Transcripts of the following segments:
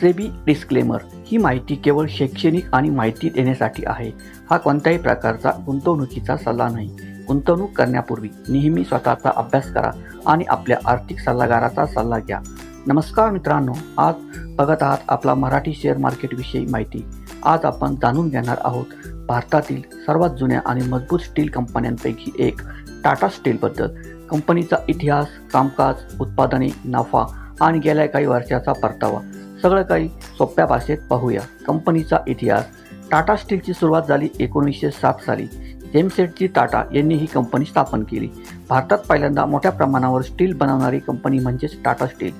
SEBI disclaimer ही माहिती केवळ शैक्षणिक आणि माहिती देण्यासाठी आहे. हा कोणत्याही प्रकारचा गुंतवणुकीचा सल्ला नाही. गुंतवणूक करण्यापूर्वी नेहमी स्वतःचा अभ्यास करा आणि आपल्या आर्थिक सल्लागाराचा सल्ला घ्या. नमस्कार मित्रांनो आज बघत आहात आपला मराठी शेअर मार्केटविषयी माहिती. आज आपण जाणून घेणार आहोत भारतातील सर्वात जुन्या आणि मजबूत स्टील कंपन्यांपैकी एक टाटा स्टीलबद्दल कंपनीचा इतिहास कामकाज उत्पादने नफा आणि गेल्या काही वर्षाचा परतावा. सगळं काही सोप्या भाषेत पाहूया. कंपनीचा इतिहास. टाटा स्टीलची सुरुवात झाली एकोणीसशे सात साली. जेमसेटजी टाटा यांनी ही कंपनी स्थापन केली. भारतात पहिल्यांदा मोठ्या प्रमाणावर स्टील बनवणारी कंपनी म्हणजेच टाटा स्टील.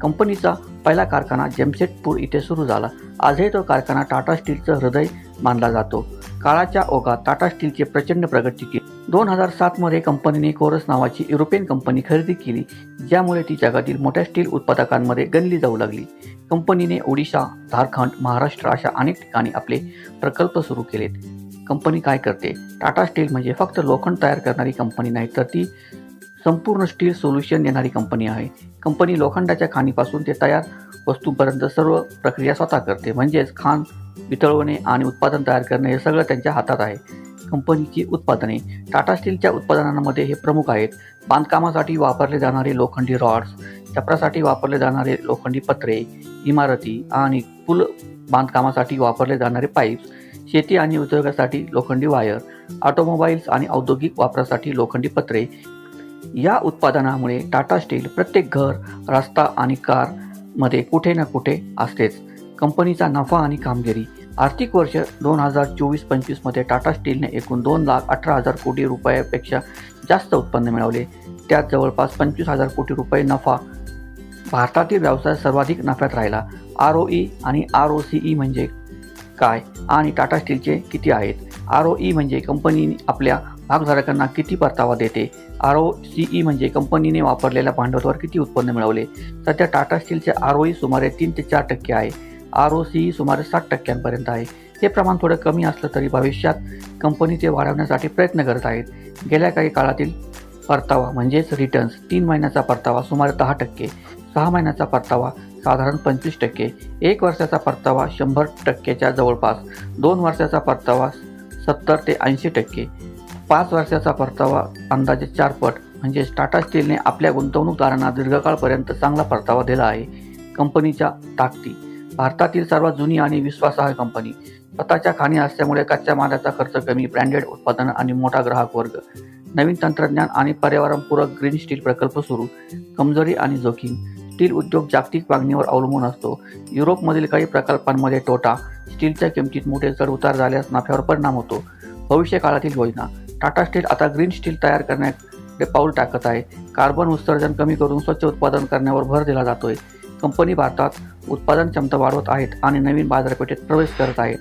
कंपनीचा पहिला कारखाना जेमसेटपूर इथे सुरू झाला. आजही तो कारखाना टाटा स्टीलचं हृदय मानला जातो. काळाच्या ओघात टाटा स्टीलचे प्रचंड प्रगती केली दोन हजार सातमध्ये कंपनीने कोरस नावाची युरोपियन कंपनी खरेदी केली ज्यामुळे ती जगातील मोठ्या स्टील उत्पादकांमध्ये गणली जाऊ लागली. कंपनीने ओडिशा झारखंड महाराष्ट्र अशा अनेक ठिकाणी आपले प्रकल्प सुरू केलेत. कंपनी काय करते? टाटा स्टील म्हणजे फक्त लोखंड तयार करणारी कंपनी नाही तर ती संपूर्ण स्टील सोल्युशन देणारी कंपनी आहे. कंपनी लोखंडाच्या खाणीपासून ते तयार वस्तूंपर्यंत सर्व प्रक्रिया स्वतः करते. म्हणजेच खाण वितळवणे आणि उत्पादन तयार करणे हे सगळं त्यांच्या हातात आहे. कंपनीची उत्पादने टाटा स्टीलच्या उत्पादनांमध्ये हे प्रमुख आहेत. बांधकामासाठी वापरले जाणारे लोखंडी रॉड्स चपरासाठी वापरले जाणारे लोखंडी पत्रे इमारती आणि पूल बांधकामासाठी वापरले जाणारे पाईप्स शेती आणि उद्योगासाठी लोखंडी वायर ऑटोमोबाईल्स आणि औद्योगिक वापरासाठी लोखंडी पत्रे. या उत्पादनामुळे टाटा स्टील प्रत्येक घर रस्ता आणि कारमध्ये कुठे ना कुठे असतेच. कंपनीचा नफा आणि कामगिरी. आर्थिक वर्ष दोन हजार चोवीस पंचवीसमध्ये टाटा स्टीलने एकूण दोन लाख अठरा हजार कोटी रुपयापेक्षा जास्त उत्पन्न मिळवले. त्यात जवळपास पंचवीस हजार कोटी रुपये नफा भारतातील व्यवसाय सर्वाधिक नफ्यात राहिला. आर ओ ई आणि आर ओ सी ई म्हणजे काय? आणि टाटा स्टीलचे किती आहेत? आर ओ ई म्हणजे कंपनी आपल्या भागधारकांना किती परतावा देते? आर ओ सी ई म्हणजे कंपनीने वापरलेल्या भांडवलावर किती उत्पन्न मिळवले? सध्या टाटा स्टीलचे आर ओ ई सुमारे तीन ते चार टक्के आहे. आर ओ सी ई सुमारे साठ टक्क्यांपर्यंत आहे. हे प्रमाण थोडं कमी असलं तरी भविष्यात कंपनी ते वाढवण्यासाठी प्रयत्न करत आहेत. गेल्या काही काळातील परतावा म्हणजेच रिटर्न्स तीन महिन्याचा परतावा सुमारे दहा टक्के सहा महिन्याचा परतावा साधारण पंचवीस टक्के एक वर्षाचा परतावा शंभर टक्केच्या जवळपास दोन वर्षाचा परतावा सत्तर ते ऐंशी टक्के पाच वर्षाचा परतावा अंदाजे चारपट म्हणजे म्हणजेच टाटा स्टीलने आपल्या गुंतवणूकदारांना दीर्घकाळपर्यंत चांगला परतावा दिला आहे. कंपनीच्या ताकदी भारतातील सर्वात जुनी आणि विश्वासार्ह कंपनी स्वतःच्या खाणी असल्यामुळे कच्च्या मालाचा खर्च कमी ब्रँडेड उत्पादन आणि मोठा ग्राहक वर्ग. नवीन तंत्रज्ञान आणि पर्यावरणपूरक ग्रीन स्टील प्रकल्प सुरू. कमजोरी आणि जोखीम. स्टील उद्योग जागतिक मागणीवर अवलंबून असतो. युरोपमधील काही प्रकल्पांमध्ये तोटा स्टीलच्या किमतीत मोठे चढ उतार झाल्यास नफ्यावर परिणाम होतो. भविष्य काळातील योजना. टाटा स्टील आता ग्रीन स्टील तयार करण्याकडे पाऊल टाकत आहे. कार्बन उत्सर्जन कमी करून स्वच्छ उत्पादन करण्यावर भर दिला जातोय. कंपनी भारतात उत्पादन क्षमता वाढवत आहेत आणि नवीन बाजारपेठेत प्रवेश करत आहेत.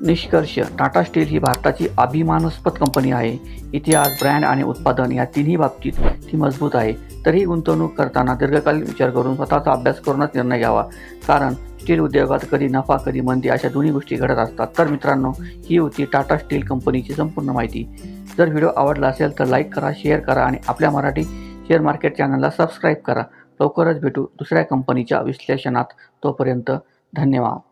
निष्कर्ष. टाटा स्टील ही भारताची अभिमानास्पद कंपनी आहे. इतिहास ब्रँड आणि उत्पादन या तिन्ही बाबतीत ती मजबूत आहे. तरीही गुंतवणूक करताना दीर्घकालीन विचार करून स्वतःचा अभ्यास करूनच निर्णय घ्यावा. कारण स्टील उद्योगात कधी नफा कधी मंदी अशा दोन्ही गोष्टी घडत असतात. तर मित्रांनो ही होती टाटा स्टील कंपनीची संपूर्ण माहिती. जर व्हिडिओ आवडला असेल तर लाईक करा शेअर करा आणि आपल्या मराठी शेअर मार्केट चॅनलला सबस्क्राईब करा. लवकरच भेटू दुसऱ्या कंपनीच्या विश्लेषणात. तोपर्यंत धन्यवाद.